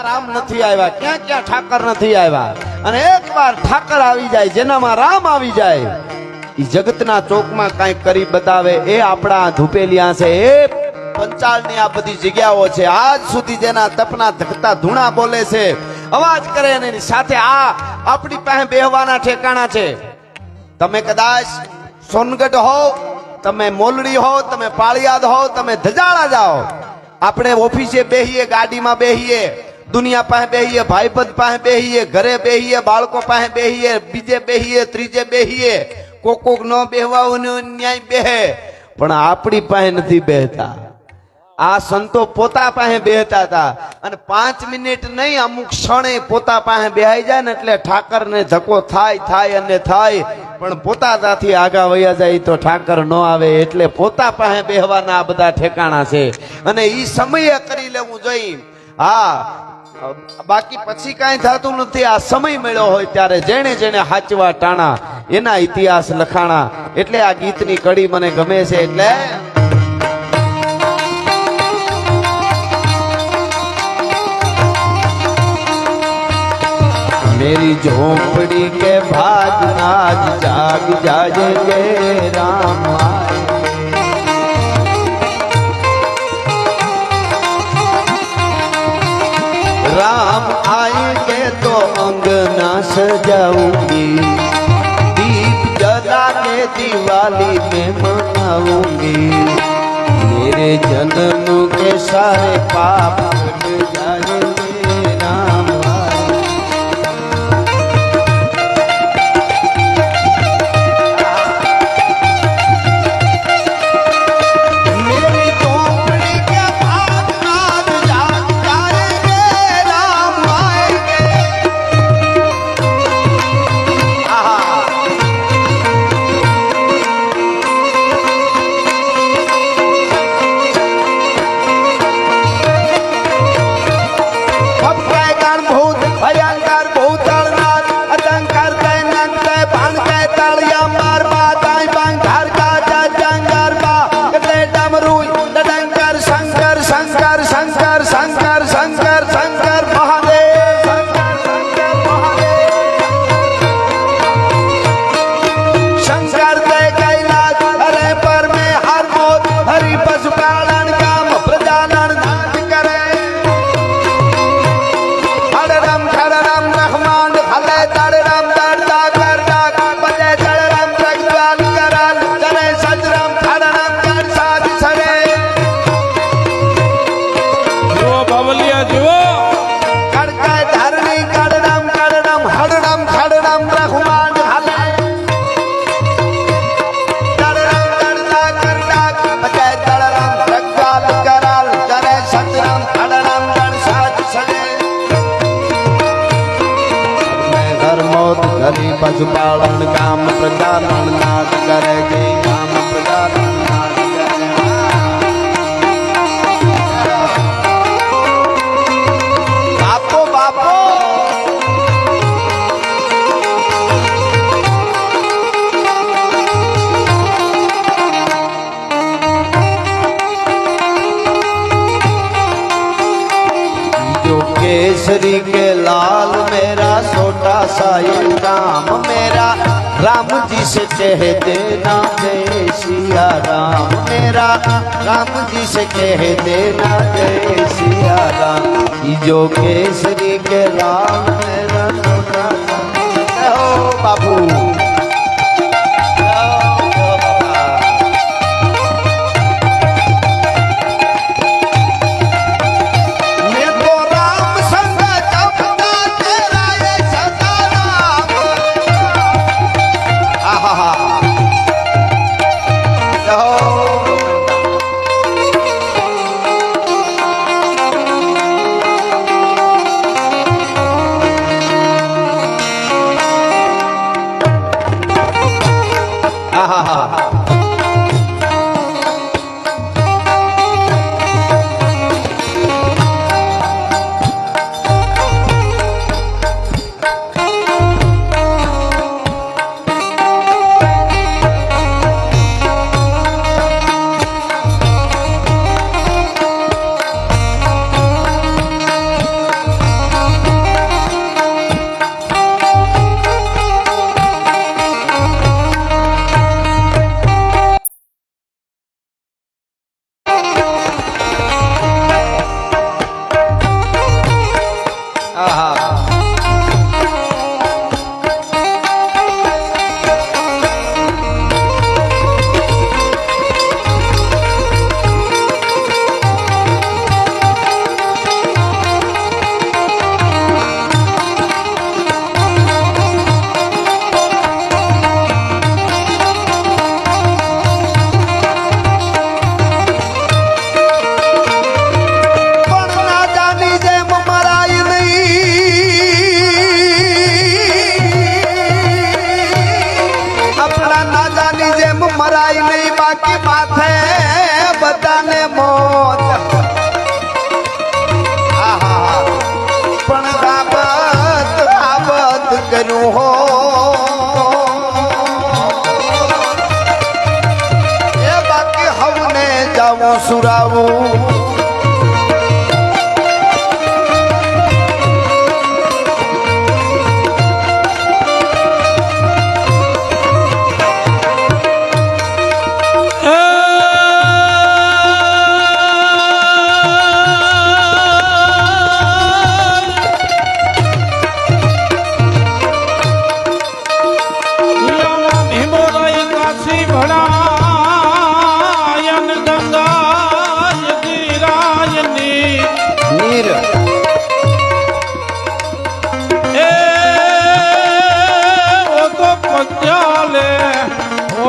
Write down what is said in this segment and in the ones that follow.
ક્યાં રામ નથી આવ્યા? ક્યાં ક્યાં ઠાકર નથી આવ્યા? અને એક વાર ઠાકર આવી જાય, જેનામાં રામ આવી જાય એ જગતના ચોકમાં કાંઈક કરી બતાવે, એ આપણા ધૂપેલિયા છે, એ પંચાળની આ બધી જગ્યાઓ છે. આજ સુધી જેના તપના ધકતા ધૂણા બોલે છે. અવાજ કરે અને સાથે આ આપણી પાસે બેહવાના ઠેકાણા છે. તમે કદાચ સોનગઢ હો, તમે મોલડી હો, તમે પાળિયાદ હો, તમે ધજાળા જાઓ. આપણે ઓફિસે બેહીએ, ગાડીમાં બેહીએ. દુનિયા પાસે બેહીએ, ભાઈબંધ પાસે બેહીએ, ઘરે બેહીએ, બાળકો પાસે બેહીએ, બીજે બેહીએ, ત્રીજે બેહીએ, કોક કોક ન બેહવા ન્યાય બેહે. પણ આપણી પાસે નથી બેહતા. આ સંતો પોતા પાસે બેહતા હતા. અને પાંચ મિનિટ નહીં, અમુક ક્ષણે પોતા પાસે બેહાઈ જાય ને એટલે ઠાકરને ધક્કો થાય થાય અને થાય. પણ પોતા ત્યાંથી આગા વયા જાય તો ઠાકર ન આવે એટલે પોતા પાસે બેહવાના આ બધા ઠેકાણા છે. અને એ સમયે કરી લેવું જોઈએ. હા બાકી પછી કાંઈ થતું નથી આ સમય મળ્યો હોય ત્યારે જેણે જેણે હાચવા ટાણા એના ઇતિહાસ લખાણા એટલે આ ગીતની કડી મને ગમે છે એટલે मेरी झोपड़ी के भाग नाज जाग जाजेंगे राम आए। सजाऊंगी दीप जला के दिवाली में मनाऊंगी मेरे जन्म के सारे पाप कट પશુપાલન કામ પ્રધાન નાશ કરે ગઈ કામ कह देना जय सिया राम मेरा राम जी से कह देना जय सिया राम ये जो केसरी के लाल मेरा छोटा सा ओ बाबू જાવું સુરાવું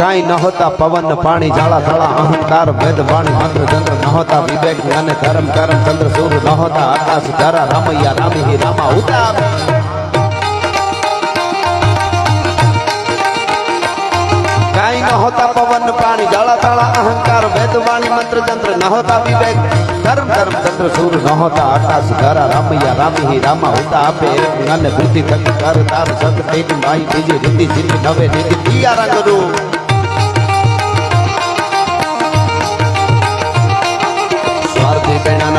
કાંઈ ન હોતા, પવન, પાણી જાળા થળા અહંકાર વેદ વાણી, મંત્ર ચંદ્ર ન હોતા, વિવેક અને ધર્મ કરમ ચંદ્ર સૂર ન હોતા, આકાશ, ધરા, રામૈયા, રામી રામા ઉતા કાંઈ ન હોતા, પવન, પાણી જાળા તાળા અહંકાર વેદ વાણી, મંત્ર ચંદ્ર ન હોતા, વિવેક, ધર્મ ધર્મ ચંદ્ર સૂર ન હોતા, આકાશ, ધરા, રામૈયા, રામી રામા ઉતા આપે એક જ્ઞાન બુદ્ધિ થકી કર, તાર સત તેજ માઈ બીજી રીતિ જીતી નવે નીતિ તિયારા કરું.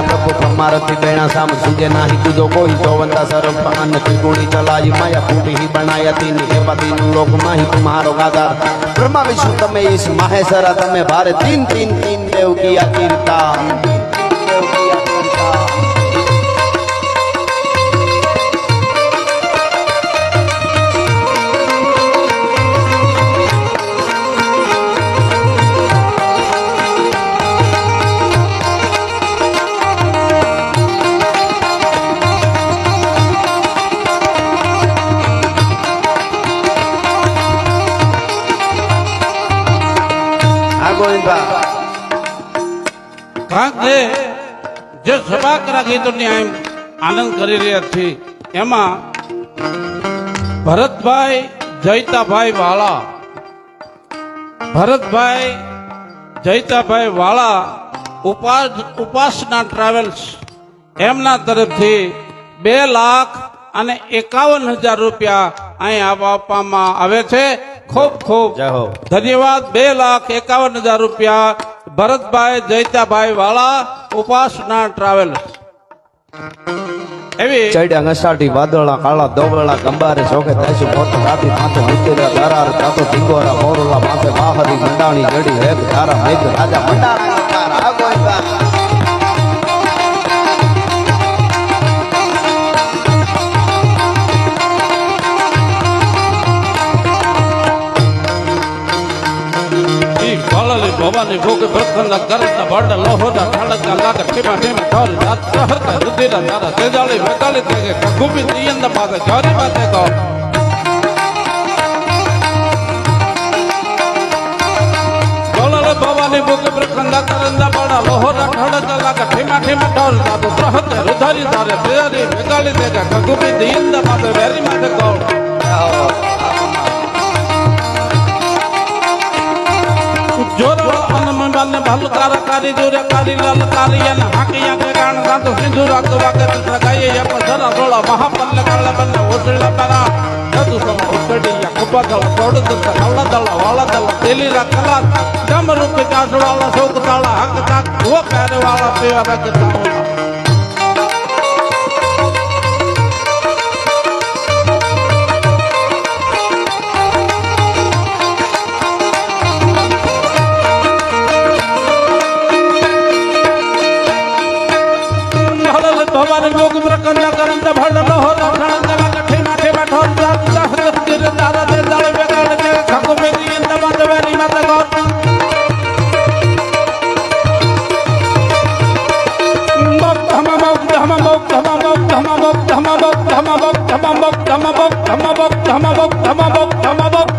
બેણાના પ્રભુ પ્રમારથી બેણા સામ સુજે નાહી તુજો કોઈ ચોવંતા સરમ અન્ન ત્રિગુણી ચલાઈ માયા ફૂટી હી બનાયા તીની. હે પતિનું લોક માહી તુમ્હારો ગાદાર બ્રહ્મા વિષ્ણુ તમે ઈશ માહેશ્વરા તમે ભારે તીન તીન તીન દેવ કિયા કીર્તા. સભાકરા ગીતોની એમ આનંદ કરી રહ્યા છે. એમાં ભરતભાઈ જયતાભાઈ વાળા ભરતભાઈ જયતાભાઈ વાળા ઉપાસ ઉપાસના ટ્રાવેલ્સ. એમના તરફથી બે લાખ અને એકાવન હજાર રૂપિયા અહીં આપવામાં આવે છે. ખૂબ ખૂબ ધન્યવાદ. બે લાખ એકાવન હજાર રૂપિયા ભરતભાઈ, જયતાભાઈ વાળા, ઉપાસના ટ્રાવેલર્સ. એવી ચડ્યા ઘસાટી વાદળા કાળા દોવળા ગંબારે ચોકે થાય પોત રાતી માથે ઉતર્યા દરાર તાતો ટીંગોરા મોરલા માથે વાહરી મંડાણી જડી હેક તારા મેઘ રાજા મંડાણા ભવાની ભોગે ભરખંડા કરતા ભાડા લોહોડા ઠાડકા લાગ ઠેમા ઠેમા ઠોરી રાત પ્રહરતા રુધિરા તારા તેજાળી મેકાલી તેગે કગુબી દિયંદ પાસે ચોરી માથે કહો ભવાની ભોગે ભરખંડા કરતા ભાડા લોહોડા ઠાડકા લાગ ઠેમા ઠેમા ઠોરી રાત પ્રહરતા રુધારી તારે તેજાળી મેકાલી તેગે કગુબી દિયંદ પાસે વેરી માથે કહો અનમંડલ ભલકાર કરી દુર કરી લાલ કરી અને હાકી કે કાણ સાંત સિંધુ રાત વાકે લગાઈ ગાયે ય રોળ મહાપલ કળ બન ઓસળ પરા જતુ સમ ઓસળિયા કુપા દળ કોડ દત કવળા દળ વાળા દળ તેલી રા કલા જમ રૂપ કાસવાળા શોક તાળ હક તાક ઓ પ્યારે વાળા પે રગ તાળા ধমাবক ধমাবক ধমাবক ধমাবক ধমাবক ধমাবক ধমাবক